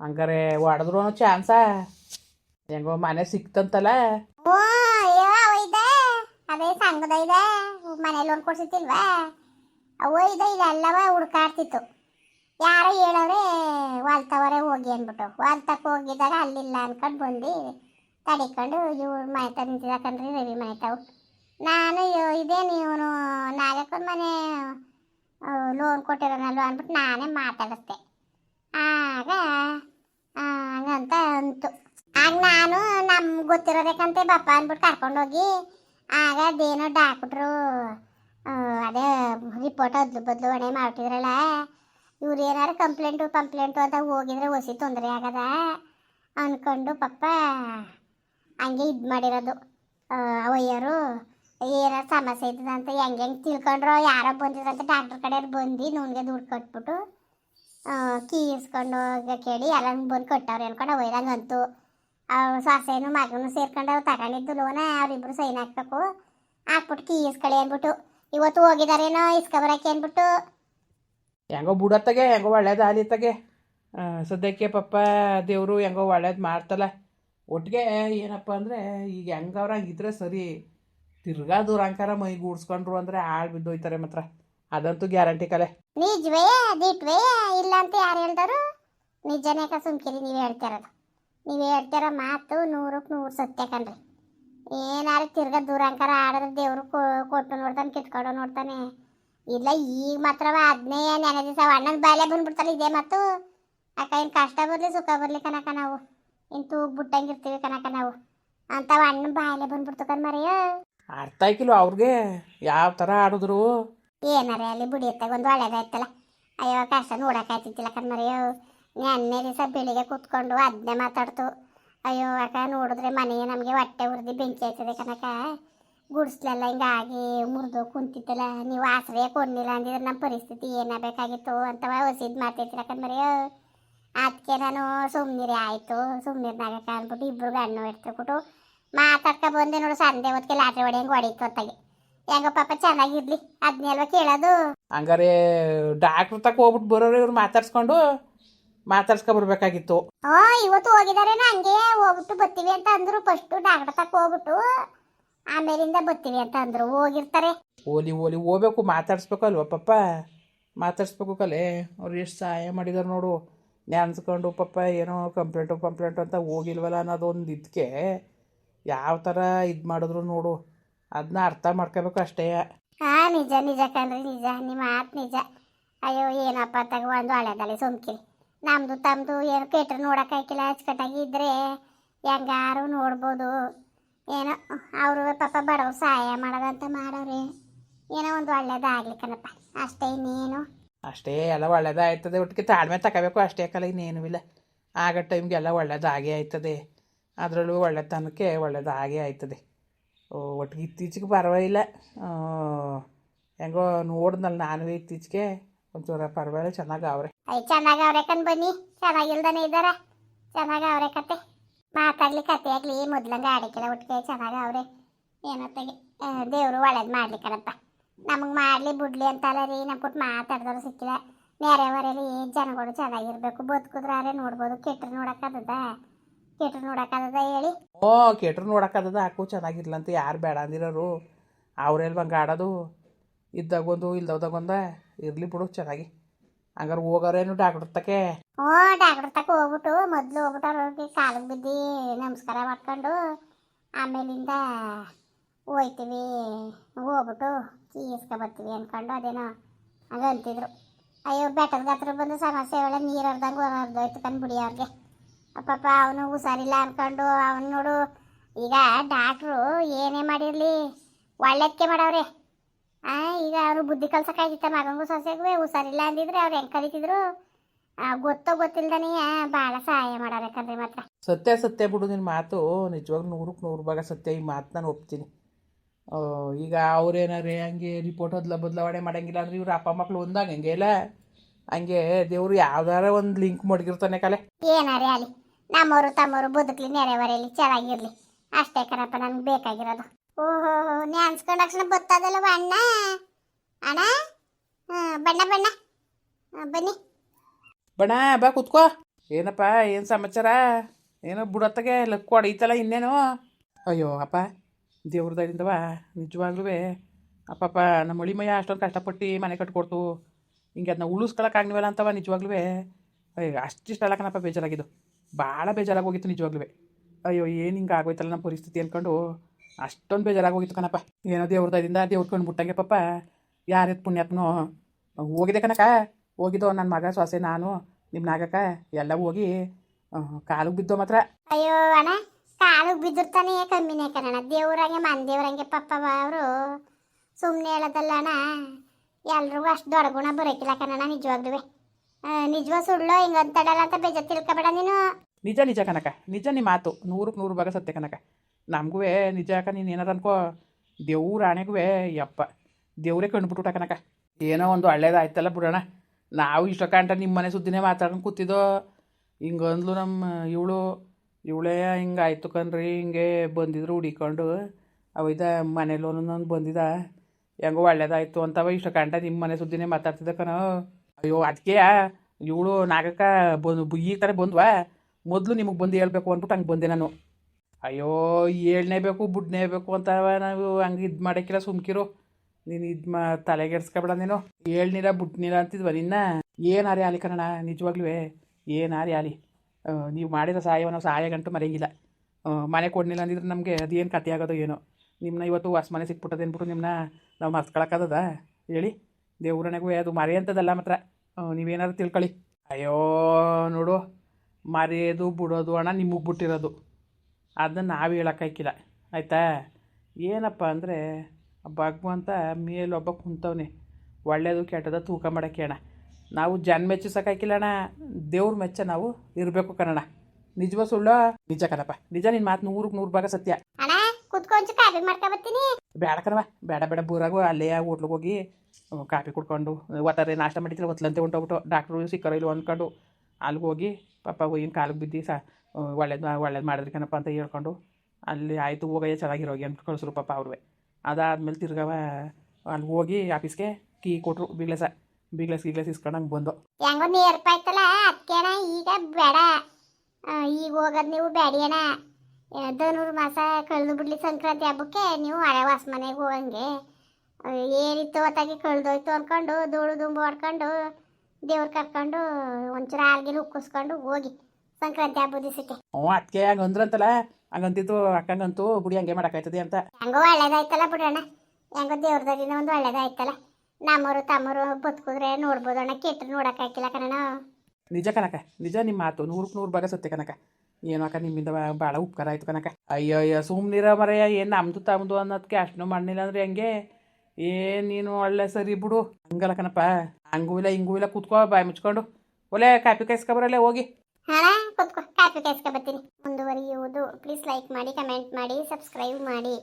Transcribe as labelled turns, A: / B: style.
A: ಹಂಗಾರೆ ಹೊಡೆದ್ರು ಚಾನ್ಸ ಹೆಂಗೋ ಮನೆ ಸಿಕ್ತಂತಲ್ಲ?
B: ಅದೇ ಸಂಘದ ಇದೆ. ಮನೇಲಿ ಒಂದು ಕೊಡ್ಸಿತ್ತಿಲ್ವಾ ಅವೋ ಇದೆ, ಇದೆಲ್ಲವ ಹುಡ್ಕಾಡ್ತಿತ್ತು. ಯಾರೋ ಹೇಳವ್ರೆ ವಾಲ್ತವರೆ ಹೋಗಿ ಅಂದ್ಬಿಟ್ಟು. ಹೊಲ್ತಕ್ಕೆ ಹೋಗಿದ್ದಾಗ ಅಲ್ಲಿಲ್ಲ ಅನ್ಕೊಂಡು ಬಂದು ತಡಿಕೊಂಡು ಇವ್ರು ಮನೆ ತ ನಿಂತಿದ್ದಕಂಡ್ರಿ ರವಿ ಮನೆ ತಾವು ನಾನು ಇದೇ ಇದೇನು ನಾಗಕ್ಕೊಂದು ಮನೆ ಲೋನ್ ಕೊಟ್ಟಿರೋನಲ್ವ ಅಂದ್ಬಿಟ್ಟು ನಾನೇ ಮಾತಾಡಿಸ್ದೆ ಆಗ ಹಂಗಂತ ಅಂತು. ಆಗ ನಾನು ನಮ್ಗೆ ಗೊತ್ತಿರೋದಕ್ಕಂತೆ ಬಪ್ಪ ಅಂದ್ಬಿಟ್ಟು ಕರ್ಕೊಂಡೋಗಿ ಆಗ ಅದೇನೋ ಡಾಕ್ಟ್ರು ಅದೇ ರಿಪೋರ್ಟ್ ಅದ್ಲು ಬದಲು ಹೊಣೆ ಮಾಡ್ತಿದ್ರಲ್ಲ, ಇವ್ರು ಏನಾರು ಕಂಪ್ಲೇಂಟು ಕಂಪ್ಲೇಂಟು ಅಂತ ಹೋಗಿದ್ರೆ ಹೊಸಿ ತೊಂದರೆ ಆಗದ ಅಂದ್ಕೊಂಡು ಪಪ್ಪ ಹಂಗೆ ಇದು ಮಾಡಿರೋದು. ಅವಯ್ಯರು ಏನಾರು ಸಮಸ್ಯೆ ಇದ್ದದ ಅಂತ ಹೆಂಗೆ ಹೆಂಗೆ ತಿಳ್ಕೊಂಡ್ರು, ಯಾರೋ ಬಂದಿದ್ರಂತ ಡಾಕ್ಟ್ರ್ ಕಡೆ ಬಂದು ನುಣ್ಗೆ ದುಡ್ಡು ಕೊಟ್ಬಿಟ್ಟು ಕೀ ಇಸ್ಕೊಂಡು ಕೇಳಿ ಎಲ್ಲ ಬಂದು ಕೊಟ್ಟವ್ರು ಹೇಳ್ಕೊಂಡು ಒಯ್ದಂಗೆ ಅಂತು ಅವ್ರು ಸೊಸೆನು ಮಗನೂ ಸೇರ್ಕೊಂಡು ಅವ್ರು ತಗೊಂಡಿದ್ದು ಲೋನ, ಅವ್ರಿಬ್ರು ಸೈನ್ ಹಾಕ್ಬೇಕು. ಹಾಕ್ಬಿಟ್ಟು ಕೀ ಇಸ್ಕೊಳ್ಳಿ ಅಂದ್ಬಿಟ್ಟು. ಇವತ್ತು ಹೋಗಿದಾರೇನೋ ಇಸ್ಕೊಬರಕ್ಕೆ ಅಂದ್ಬಿಟ್ಟು.
A: ಹೆಂಗೋ ಬುಡತ್ತಗೆ ಹೆಂಗೋ ಒಳ್ಳೇದು ಆಲಿತ್ತಗೆ ಸದ್ಯಕ್ಕೆ ಪಪ್ಪ ದೇವರು ಹೆಂಗೋ ಒಳ್ಳೇದು ಮಾಡ್ತಲ್ಲ. ಒಟ್ಟಿಗೆ ಏನಪ್ಪ ಅಂದರೆ ಈಗ ಹೆಂಗವ್ರ ಹಂಗಿದ್ರೆ ಸರಿ. ತಿರ್ಗಾ ದೂರಂಕಾರ ಮೈ ಗೂಡ್ಸ್ಕೊಂಡ್ರು ಅಂದರೆ ಆಳು ಬಿದ್ದೋಯ್ತಾರೆ ಮಾತ್ರ. ಅದಂತೂ ಗ್ಯಾರಂಟಿ ಕಲೆ.
B: ನಿಜವೇ ಅದಿಟ್ವೇ ಇಲ್ಲ ಅಂತ ಯಾರು ಹೇಳ್ದರು ನಿಜನೇ ಕ ಸುಮ್ಕಿರಿ ನೀವು ಹೇಳ್ತಿರೋದು. ನೀವು ಹೇಳ್ತಿರೋ ಮಾತು ನೂರಕ್ಕೆ ನೂರು ಸತ್ಯ ಕಣ್ರಿ. ಏನಾರು ತಿರ್ಗಾ ದೂರಂಕಾರ ಆಡಿದ್ರೆ ದೇವ್ರು ಕೊಟ್ಟು ನೋಡ್ತಾನೆ ಕಿತ್ಕೊಂಡು ನೋಡ್ತಾನೆ. ಇಲ್ಲ ಈಗ ಮಾತ್ರವ ಅದನ್ನೇ ನೆನೆ ದಿವಸ ಅಣ್ಣನ ಬಾಯಲೆ ಬಂದ್ಬಿಡ್ತಾರೆ ಇದೇ ಮತ್ತು ಅಕ್ಕ ಏನು ಕಷ್ಟ ಬರಲಿ ಸುಖ ಬರಲಿ ಕನಕ ನಾವು. ಇನ್ನು ತೂಗ್ ಬಿಟ್ಟಂಗಿರ್ತೀವಿ ಕನಕ ನಾವು. ಅಂಥವು ಅಣ್ಣನ ಬಾಲ್ಯ ಬಂದ್ಬಿಡ್ತು ಕಣ್ಮರಿಯ
A: ಅರ್ಥ ಆಯ್ಕಿಲ್ವ ಅವ್ರಿಗೆ? ಯಾವ ಥರ ಆಡಿದ್ರು?
B: ಏನಾರೇ ಅಲ್ಲಿ ಬಿಡಿಯತ್ತಾಗ ಒಂದು ಒಳ್ಳೇದಾಯ್ತಲ್ಲ? ಅಯ್ಯೋ, ಕಷ್ಟ ನೋಡೋಕ್ಕಾಯ್ತಿತ್ತಿಲ್ಲ ಕಣ್ಮರಿಯೋ ನೆನ್ನೆ ದಿವಸ ಬೆಳಿಗ್ಗೆ ಕೂತ್ಕೊಂಡು ಅದನ್ನೇ ಮಾತಾಡ್ತು. ಅಯ್ಯೋ, ಅಕ್ಕ, ನೋಡಿದ್ರೆ ಮನೆ ನಮಗೆ ಹೊಟ್ಟೆ ಉರಿದು ಬೆಂಕಿ ಆಯ್ತದೆ ಕನಕ ಗುಡಿಸ್ಲೆಲ್ಲ ಹಿಂಗಾಗಿ ಮುರಿದು ಕುಂತಿತ್ತಲ್ಲ ನೀವು ಆಸರೆ ಕೊಡಲಿಲ್ಲ ಅಂದಿದ್ರೆ ನಮ್ಮ ಪರಿಸ್ಥಿತಿ ಏನಾಗಬೇಕಾಗಿತ್ತು ಅಂತ ಹೊಸಿದ್ ಮಾಡ್ತೈತಿಲ್ಲ ಕಣ್ಮರಿಯೋ ಅದಕ್ಕೆ ನಾನು ಸುಮ್ಮನಿರಿ ಆಯಿತು. ಸುಮ್ಮನಿರ್ನಾಗಕ್ಕ ಅಂದ್ಬಿಟ್ಟು ಇಬ್ಬರು ಗಣ್ಣು ಇಟ್ಬಿಟ್ಟು ಮಾತಾಡ್ಕೊ ಬಂದೆ ನೋಡು. ಸಂದೆ ಹೊತ್ತಿಗೆ ಲಾಟ್ರಿ ಹೊಡೆಯಂಗೆ ಹೊಡೀತು ಹೊತ್ತಾಗೆ. ಹೆಂಗೋ ಪಾಪ ಚೆನ್ನಾಗಿರ್ಲಿ. ಅದ್ನೆಲ್ವ ಕೇಳೋದು?
A: ಹಂಗಾರೆ ಡಾಕ್ಟ್ರ್ ತಕ್ಕ ಹೋಗ್ಬಿಟ್ಟು ಬರೋರು ಇವ್ರು ಮಾತಾಡ್ಸ್ಕೊಂಡು ಮಾತಾಡ್ಸ್ಕೊ ಬರ್ಬೇಕಾಗಿತ್ತು.
B: ಓ ಇವತ್ತು ಹೋಗಿದಾರೆ ಹಂಗೆ ಹೋಗ್ಬಿಟ್ಟು ಬರ್ತೀವಿ ಅಂತ ಅಂದ್ರು. ಫಸ್ಟ್ ಡಾಕ್ಟರ್ ತಕ್ಕ ಹೋಗ್ಬಿಟ್ಟು ಆಮೇಲಿಂದ ಬರ್ತೀವಿ ಅಂತ ಅಂದ್ರು. ಹೋಗಿರ್ತಾರೆ.
A: ಓಲಿ ಓಲಿ ಹೋಗ್ಬೇಕು ಮಾತಾಡ್ಸ್ಬೇಕು ಅಲ್ವಾ ಪಪ್ಪ? ಮಾತಾಡ್ಸ್ಬೇಕು ಕಲೆ. ಅವ್ರು ಎಷ್ಟು ಸಹಾಯ ಮಾಡಿದಾರೆ ನೋಡು. ನೆನ್ಸ್ಕೊಂಡು ಪಪ್ಪ ಏನೋ ಕಂಪ್ಲೇಂಟು ಕಂಪ್ಲೇಂಟು ಅಂತ ಹೋಗಿಲ್ವಲ್ಲ ಅನ್ನೋದೊಂದು ಇದಕ್ಕೆ ಯಾವ ಥರ ಇದು ಮಾಡಿದ್ರು ನೋಡು. ಅದನ್ನ ಅರ್ಥ ಮಾಡ್ಕೋಬೇಕು ಅಷ್ಟೇ.
B: ಹಾ ನಿಜ ನಿಜ ಕಣ್ರಿ ನಿಜ. ನಿಮ್ಮ ಮಾತು ನಿಜ. ಅಯ್ಯೋ ಏನಪ್ಪ ತಗ ಒಂದು ಹಳೆದಲ್ಲಿ ಸುಮ್ಕಿರಿ. ನಮ್ದು ತಮ್ಮದು ಏನು ಕೆಟ್ರು ನೋಡೋಕ್ಕಾಗಿಲ್ಲ ಅಚ್ಚುಕಟ್ಟಾಗಿ ಇದ್ರೆ ಹೆಂಗಾರು ನೋಡ್ಬೋದು. ಏನೋ ಅವರು ಪಾಪ ಬಡವ್ರು ಸಹಾಯ ಮಾಡೋದಂತ ಮಾಡೋರಿ. ಏನೋ ಒಂದು ಒಳ್ಳೇದಾಗ್ಲಿ ಕಣಪ್ಪ. ಅಷ್ಟೇ ಇನ್ನೇನು.
A: ಅಷ್ಟೇ ಎಲ್ಲ ಒಳ್ಳೇದಾಯ್ತದೆ. ಒಟ್ಟಿಗೆ ತಾಳ್ಮೆ ತಗೋಬೇಕು ಅಷ್ಟೇ ಕಲ ಇನ್ನೇನು ಇಲ್ಲ. ಆಗ ಟೈಮ್ಗೆಲ್ಲ ಒಳ್ಳೇದಾಗೇ ಆಯ್ತದೆ. ಅದರಲ್ಲೂ ಒಳ್ಳೆತನಕ್ಕೆ ಒಳ್ಳೇದಾಗೇ ಆಯ್ತದೆ. ಒಟ್ಟಿಗೆ ಇತ್ತೀಚೆಗೆ ಪರವಾಗಿಲ್ಲ. ಹೆಂಗೋ ನೋಡಿದ್ನಲ್ಲ ನಾನು ಇತ್ತೀಚೆಗೆ. ಒಂಚೂರ ಪರವಾಗಿಲ್ಲ ಚೆನ್ನಾಗಿ ಅವ್ರೆ
B: ಅಯ್ಯ ಚೆನ್ನಾಗಿ ಅವ್ರೆ ಕಣ್ ಬನ್ನಿ. ಚೆನ್ನಾಗಿಲ್ದಾನೆ ಇದ್ದಾರ ಚೆನ್ನಾಗಿ ಅವ್ರೆ ಕತೆ. ಮಾತಾಡ್ಲಿ ಕತೆ ಆಗ್ಲಿ ಮೊದ್ಲಂಗ ಆಡಿಕೆಲ್ಲ ಒಟ್ಟಿಗೆ ಚೆನ್ನಾಗಿ ಅವ್ರೆ ಏನತ್ತಾಗೆ ದೇವರು ಒಳ್ಳೇದು ಮಾಡ್ಲಿ ಕಣಪ್ಪ ನಮಗೆ ಮಾಡಲಿ ಬಿಡ್ಲಿ ಅಂತಲ್ಲ ರೀ ನಮ್ಮ ಕೊಟ್ಟು ಮಾತಾಡ್ದವ್ರು ಸಿಕ್ಕಿಲ್ಲ ಏನು ಜನಗಳು ಚೆನ್ನಾಗಿರ್ಬೇಕು, ಬದುಕುದ್ರಾರೆ ನೋಡ್ಬೋದು ಕೆಟ್ಟರೆ ನೋಡಕ್ಕಾಗದ ಕೆಟ್ಟರು ನೋಡಕ್ಕಾಗದ ಹೇಳಿ?
A: ಓ ಕೇಟರ್ ನೋಡಕ್ಕದ ಹಾಕು ಚೆನ್ನಾಗಿರ್ಲ ಅಂತ ಯಾರು ಬೇಡ ಅಂದಿರೋರು. ಅವ್ರೆಲ್ಲಿ ಬಂಗ ಆಡೋದು? ಇದ್ದಾಗೊಂದು ಇಲ್ದೋದಾಗೊಂದ? ಇರಲಿ ಬಿಡು ಚೆನ್ನಾಗಿ. ಹಂಗಾರೆ ಹೋಗೋರೇನು ಡಾಕ್ಟರ್ ತಕ್ಕೆ
B: ಓ ಡಾಕ್ಟರ್ ತಕ ಹೋಗ್ಬಿಟ್ಟು ಮೊದಲು ಹೋಗ್ಬಿಟ್ಟು ಅವ್ರಿಗೆ ಕಾಲಿಗೆ ಬಿದ್ದು ನಮಸ್ಕಾರ ಮಾಡ್ಕೊಂಡು ಆಮೇಲಿಂದ ಹೋಯ್ತೀವಿ ಹೋಗ್ಬಿಟ್ಟು ಚೀಸ್ಕ ಬರ್ತೀವಿ ಅಂದ್ಕೊಂಡು ಅದೇನೋ ಹಂಗೆ ಅಂತಿದ್ರು. ಅಯ್ಯೋ ಬೆಟ್ಟದ ಹತ್ರ ಬಂದು ಸಮಸ್ಯೆ ಒಳ್ಳೆ ನೀರು ಹರ್ದಂಗೆ ಹರ್ದೋಯ್ತು ಕಂಡು ಬಿಡಿ ಅವ್ರಿಗೆ. ಪಾಪ ಅವನು ಹುಷಾರಿಲ್ಲ ಅನ್ಕೊಂಡು, ಅವನು ನೋಡು, ಈಗ ಡಾಕ್ಟ್ರು ಏನೇ ಮಾಡಿರಲಿ ಒಳ್ಳೆದಕ್ಕೆ ಮಾಡವ್ರೆ. ಈಗ ಅವರು ಬುದ್ಧಿ ಕಲ್ಸಕ್ಕಾಗಿತ್ತ ಮಗಂಗೂ ಸೊಸೆಗೂ, ಹುಷಾರಿಲ್ಲ ಅಂದಿದ್ರೆ ಅವ್ರು ಹೆಂಗೆ ಕಲಿತಿದ್ರು ಗೊತ್ತೋ ಗೊತ್ತಿಲ್ದನೇ ಭಾಳ ಸಹಾಯ ಮಾಡಬೇಕಂದ್ರೆ ಮಾತ್ರ.
A: ಸತ್ಯ ಸತ್ಯ ಬಿಡು ನಿನ್ನ ಮಾತು. ನಿಜವಾಗ ನೂರಕ್ಕೆ ನೂರು ಭಾಗ ಸತ್ಯ ಈ ಮಾತು ನಾನು ಒಪ್ತೀನಿ. ಈಗ ಅವ್ರೇನಾರೇ ಹಂಗೆ ರಿಪೋರ್ಟ್ ಅದ್ಲ ಬದಲಾವಣೆ ಮಾಡಂಗಿಲ್ಲ ಅಂದ್ರೆ ಇವ್ರ ಅಪ್ಪ ಮಕ್ಳು ಒಂದಾಗ ಹಂಗೆ ಇಲ್ಲ? ಹಂಗೆ ದೇವ್ರು ಯಾವ್ದಾರ ಒಂದು ಲಿಂಕ್ ಮಡಗಿರ್ತಾನೆ ಕಲೆ.
B: ಏನಾರೇ ಅಲ್ಲಿ ನಮ್ಮವರು ತಮ್ಮವರು ಬದುಕಲಿ ನೆರೆವರೆಯಲ್ಲಿ ಚೆನ್ನಾಗಿರ್ಲಿ. ಅಷ್ಟೇ ಕಣಪ್ಪ ನನ್ಗೆ ಬೇಕಾಗಿರೋದು. ಓಹೋ ನೆನ್ಸ್ಕೊಂಡ ತಕ್ಷಣ ಬರ್ತದಲ್ಲವ ಅಣ್ಣ? ಅಣ್ಣ? ಬಣ್ಣ ಬಣ್ಣ. ಬನ್ನಿ.
A: ಬಣ ಬಾ ಕುತ್ಕೋ. ಏನಪ್ಪ ಏನು ಸಮಾಚಾರ? ಏನೋ ಬುಡತ್ತಗೆ ಲಕ್ಕು ಹೊಡೀತಲ್ಲ ಇನ್ನೇನು? ಅಯ್ಯೋ ಅಪ್ಪ ದೇವ್ರದಾಗಿಂದವ ನಿಜವಾಗ್ಲೂ ಅಪ್ಪಪ್ಪ ನಮ್ಮ ಅಳಿಮಯ್ಯ ಅಷ್ಟೊಂದು ಕಷ್ಟಪಟ್ಟು ಮನೆ ಕಟ್ಕೊಡ್ತು. ಹಿಂಗೆ ಅದನ್ನ ಉಳಿಸ್ಕೊಳಕ್ಕಾಗ್ನಿವಲ್ಲ ಅಂತವ ನಿಜವಾಗ್ಲೂ ಅಯ್ಯೋ ಅಷ್ಟಿಷ್ಟಲ್ಲ ಕಣಪ್ಪ ಬೇಜಾರಾಗಿದ್ದು. ಭಾಳ ಬೇಜಾರಾಗೋಗಿತ್ತು ನಿಜವಾಗ್ಲೂ ಅಯ್ಯೋ, ಏನು ಹಿಂಗೆ ಆಗೋಯ್ತಲ್ಲ ನಮ್ಮ ಪರಿಸ್ಥಿತಿ ಅಂದ್ಕೊಂಡು ಅಷ್ಟೊಂದು ಬೇಜಾರಾಗೋಗಿತ್ತು ಕಣಪ್ಪ. ಏನೋ ದೇವ್ರದಿಂದ ದಯದಿಂದ ದೇವ್ರ ಕಂಡು ಪಪ್ಪ ಯಾರಿದ್ ಪುಣ್ಯಾತ್ಮನೋ. ಹೋಗಿದೆ ಕನಕ ಹೋಗಿದ್ದೋ ನನ್ನ ಮಗ ಸೊಸೆ ನಾನು ನಿಮ್ಮ ನಾಗಕ್ಕ. ಎಲ್ಲ ಹೋಗಿ ಕಾಲಿಗೆ ಬಿದ್ದು ಮಾತ್ರ.
B: ಅಯ್ಯೋ, ಅಣ್ಣ, ಕಾಲಿಗೆ ಬಿದ್ದಿರ್ತಾನೆ ಕಮ್ಮಿನೇ ಕಣ ದೇವ್ರಂಗೆ, ಮನ್ ದೇವ್ರಂಗೆ ಪಪ್ಪ ಅವರು. ಸುಮ್ಮನೆ ಹೇಳೋದಲ್ಲ ಅಣ್ಣ. ಎಲ್ರಿಗೂ ಅಷ್ಟು ದೊಡ್ಡ ಗುಣ ಬರೋಕಿಲ್ಲ ಕಣ ನಿಜವಾಗ್ಲೂ ನಿಜವ ಸುಳ್ಳು ಹಿಂಗೆ ಅಂತ ಬೇಜ ತಿಳ್ಕೊಬೇಡ ನೀನು.
A: ನಿಜ ನಿಜ ಕನಕ ನಿಜ ನಿಮ್ಮ ಮಾತು. ನೂರಕ್ಕೆ ನೂರು ಭಾಗ ಸತ್ಯ ಕನಕ ನಮಗೂ ನಿಜ ಅಕ್ಕ, ನೀನು ಏನಾರು ಅನ್ಕೋ. ದೇವ್ರ ಆಣೆಗೂ ಯಪ್ಪ. ದೇವ್ರೇ ಕಂಡುಬಿಟ್ಟು ಕನಕ ಏನೋ ಒಂದು ಒಳ್ಳೇದಾಯ್ತಲ್ಲ ಬಿಡೋಣ. ನಾವು ಇಷ್ಟ ಕಂಟ ನಿಮ್ಮ ಮನೆ ಸುದ್ದಿನೇ ಮಾತಾಡ್ಕೊಂಡು ಕೂತಿದ್ದೋ. ಹಿಂಗೆ ಅಂದ್ಲು ನಮ್ಮ ಇವಳು. ಇವಳೇ ಹಿಂಗೆ ಆಯ್ತು ಕಣ್ರಿ, ಹಿಂಗೆ ಬಂದಿದ್ರು, ಹುಡಿಕೊಂಡು. ಅವೈದ ಮನೇಲೊಂದೊಂದು ಬಂದಿದ್ದ ಹೆಂಗೋ ಒಳ್ಳೇದಾಯ್ತು ಅಂತವ ಇಷ್ಟು ಕಂಡ ನಿಮ್ಮ ಮನೆ ಸುದ್ದಿನೇ ಮಾತಾಡ್ತಿದ್ದೆ ಕಣ. ಅಯ್ಯೋ ಅದಕ್ಕೆ ಇವಳು ನಾಗಕ್ಕ ಬಂದು ಈ ಥರ ಬಂದ್ವಾ? ಮೊದಲು ನಿಮಗೆ ಬಂದು ಹೇಳ್ಬೇಕು ಅಂದ್ಬಿಟ್ಟು ಹಂಗೆ ಬಂದೆ ನಾನು. ಅಯ್ಯೋ, ಏಳ್ನೇ ಬೇಕು, ಬುಡ್ನೇ ಬೇಕು ಅಂತ ನಾವು ಹಂಗೆ ಇದು ಮಾಡೋಕ್ಕಿಲ್ಲ ಸುಮ್ಕಿರು. ನೀನು ಇದು ಮಾ ತಲೆಗೆಡ್ಸ್ಕೊಬೇಡ ನೀನು. ಏಳ್ನೀರ, ಬುಡ್ನೀರ ಅಂತಿದ್ವ ನಿನ್ನ. ಏನಾರೇ ಆಲಿ ಕಣ ನಿಜವಾಗ್ಲೂ ಏನಾರೇ ಆಲಿ? ನೀವು ಮಾಡಿರೋ ಸಹಾಯವ ನಾವು ಸಹಾಯ ಗಂಟು ಮರೆಯಂಗಿಲ್ಲ ಮನೆ ಕೊಡ್ನಿಲ್ಲ ಅಂದಿದ್ರೆ ನಮಗೆ ಅದೇನು ಕತೆ ಆಗೋದು ಏನೋ. ನಿಮ್ಮನ್ನ ಇವತ್ತು ಹೊಸ ಮನೆ ಸಿಕ್ಬಿಟ್ಟದೆ ಅಂದ್ಬಿಟ್ಟು ನಿಮ್ಮನ್ನ ನಾವು ಮರ್ತ್ಕೊಳಕ್ಕದದ ಹೇಳಿ. ದೇವ್ರನೆಗೂ ಅದು ಮರಿ ಅಂತದಲ್ಲ ಮಾತ್ರ. ನೀವೇನಾದ್ರು ತಿಳ್ಕೊಳ್ಳಿ. ಅಯ್ಯೋ, ನೋಡು. ಮರೆಯೋದು ಬಿಡೋದು ಅಣ್ಣ ನಿಮಗೆ ಬಿಟ್ಟಿರೋದು. ಅದನ್ನು ನಾವು ಹೇಳೋಕ್ಕಾಯ್ಕಿಲ್ಲ ಆಯಿತಾ? ಏನಪ್ಪ ಅಂದರೆ, ಭಗವಂತ ಮೇಲೊಬ್ಬ ಕುಂತವನೆ. ಒಳ್ಳೆಯದು ಕೆಟ್ಟದ ತೂಕ ಮಾಡೋಕ್ಕೆ ಅಣ್ಣ. ನಾವು ಜನ ಮೆಚ್ಚಿಸೋಕ್ಕಾಯ್ಕಿಲ್ಲ ಅಣ್ಣ. ದೇವ್ರ ಮೆಚ್ಚ ನಾವು ಇರಬೇಕು ಕಣಣ್ಣ. ನಿಜವ ಸುಳ್ಳು? ನಿಜ ಕಣಪ್ಪ. ನಿಜ ನಿನ್ನ ಮಾತು ನೂರಕ್ಕೆ ನೂರು ಭಾಗ ಸತ್ಯ.
B: ಅಣ್ಣ ಕಾಫಿ ಮಾಡ್ಕೊಬತ್ತೀನಿ
A: ಬೇಡ ಕಣವ ಬೇಡ ಬೇಡ ಬೂರಾಗು ಅಲ್ಲೇ ಹೋಟ್ಲಿಗೆ ಹೋಗಿ ಕಾಫಿ ಕುಡ್ಕೊಂಡು ಒತ್ತಾರೆ ನಾಷ್ಟ ಮಾಡಿದ್ರೆ ಒತ್ಲಂತೆ ಹೊಂಟೋಗ್ಬಿಟ್ಟು ಡಾಕ್ಟ್ರು ಸಿಕ್ಕರೋ ಇಲ್ವ ಅಂದ್ಕೊಂಡು ಅಲ್ಲಿಗೆ ಹೋಗಿ ಪಾಪ ಏನು ಕಾಲಿಗೆ ಬಿದ್ದು ಸಾ ಒಳ್ಳೇದು ಒಳ್ಳೇದು ಮಾಡಿದ್ರಿ ಕಣಪ್ಪ ಅಂತ ಹೇಳ್ಕೊಂಡು ಅಲ್ಲಿ ಆಯಿತು ಹೋಗಯ್ಯ ಚೆನ್ನಾಗಿರೋಗಿ ಅಂತ ಕಳಿಸ್ರು ಪಾಪ ಅವ್ರುವೆ ಅದಾದ್ಮೇಲೆ ತಿರ್ಗವ ಅಲ್ಲಿ ಹೋಗಿ ಆಫೀಸ್ಗೆ ಕೀ ಕೊಟ್ಟರು ಬಿಗ್ಲೆಸ ಬಿಗ್ಲೆಸ್ ಗಿಗ್ಲೆಸ್ ಇಸ್ಕೊಂಡು ಹಂಗೆ ಬಂದು
B: ಹೆಂಗೋ ನೇರ್ಪಾಯ್ತಲ್ಲ ಅದಕ್ಕೆ ಈಗ ಬೇಡ. ಈಗ ಹೋಗೋದು ನೀವು ಬೇಡಿ ಅಣ್ಣ ಧನೂರು ಮಾಸ ಕಳೆದು ಬಿಡ್ಲಿ ಸಂಕ್ರಾಂತಿ ಹಬ್ಬಕ್ಕೆ ನೀವು ಹಳೆ ವಾಸ ಮನೆಗೆ ಹೋಗಂಗೆ. ಏನಿತ್ತು ಹೊತ್ತಾಗಿ ಕಳೆದೋಯ್ತು ಅಂದ್ಕೊಂಡು ಧೂಳು ದುಂಬು ಹೊಡ್ಕೊಂಡು ದೇವ್ರು ಕರ್ಕೊಂಡು ಒಂಚೂರು ಹಾಲ್ಗಿಲ್ ಉಕ್ಕಿಸ್ಕೊಂಡು ಹೋಗಿ ಸಂಕ್ರಾಂತಿ ಹಬ್ಬದ ದಿವಸಕ್ಕೆ.
A: ಹ್ಞೂ ಅದಕ್ಕೆ ಹಂಗೆ ಅಂದ್ರಂತಲ್ಲ ಹಂಗಂತಿತ್ತು ಅಕ್ಕಂಗಂತೂ ಬುಡಿ ಹಂಗೆ ಮಾಡೋಕ್ಕಾಯ್ತದೆ ಅಂತ.
B: ಹೆಂಗೋ ಒಳ್ಳೇದಾಯ್ತಲ್ಲ ಬಿಡೋಣ ಹೆಂಗೋ ದೇವ್ರದಾಗಿನ ಒಂದು ಒಳ್ಳೇದಾಯ್ತಲ್ಲ. ನಮ್ಮವರು ತಮ್ಮರು ಬದುಕಿದ್ರೆ ನೋಡ್ಬೋದು ಅಣ್ಣ ಕೆಟ್ಟರು ನೋಡೋಕ್ಕಾಗಿಲ್ಲ ಕಣ
A: ನಿಜ ಕನಕ ನಿಜ ನಿಮ್ಮ ಮಾತು. ನೂರಕ್ಕೆ ನೂರು ಭಾಗ ಸತ್ಯ ಕನಕ ಏನೋ ಅಕ್ಕ ನಿಮ್ಮಿಂದ ಭಾಳ ಉಪಕಾರ ಆಯ್ತು ಕನಕ ಅಯ್ಯೋ ಸುಮ್ಮನಿರ ಮರೆಯ, ಏನು ನಮ್ದು ತಮ್ಮದು ಅನ್ನೋದಕ್ಕೆ ಅಷ್ಟು ಮಾಡಲಿಲ್ಲ ಅಂದ್ರೆ ಹೆಂಗೆ? ಏನು ನೀನು ಒಳ್ಳೆ ಸರಿ ಬಿಡು. ಹಂಗಲ್ಲ ಕಣಪ್ಪ. ಹಂಗೂ ಇಲ್ಲ, ಹಿಂಗೂ ಇಲ್ಲ, ಕೂತ್ಕೋ, ಬಾಯಿ ಮುಚ್ಕೊಂಡು. ಒಲೆ ಕಾಪಿ ಕಾಯಿಸ್ಕೊಬರಲ್ಲೇ, ಹೋಗಿ.
B: ಕುತ್ಕೋ, ಕಾಫಿ ಕಾಯಿಸ್ಕೊ ಬರ್ತೀನಿ ಮುಂದುವರಿಯುವುದು. ಪ್ಲೀಸ್ ಲೈಕ್ ಮಾಡಿ ಕಮೆಂಟ್ ಮಾಡಿ ಸಬ್ಸ್ಕ್ರೈಬ್ ಮಾಡಿ.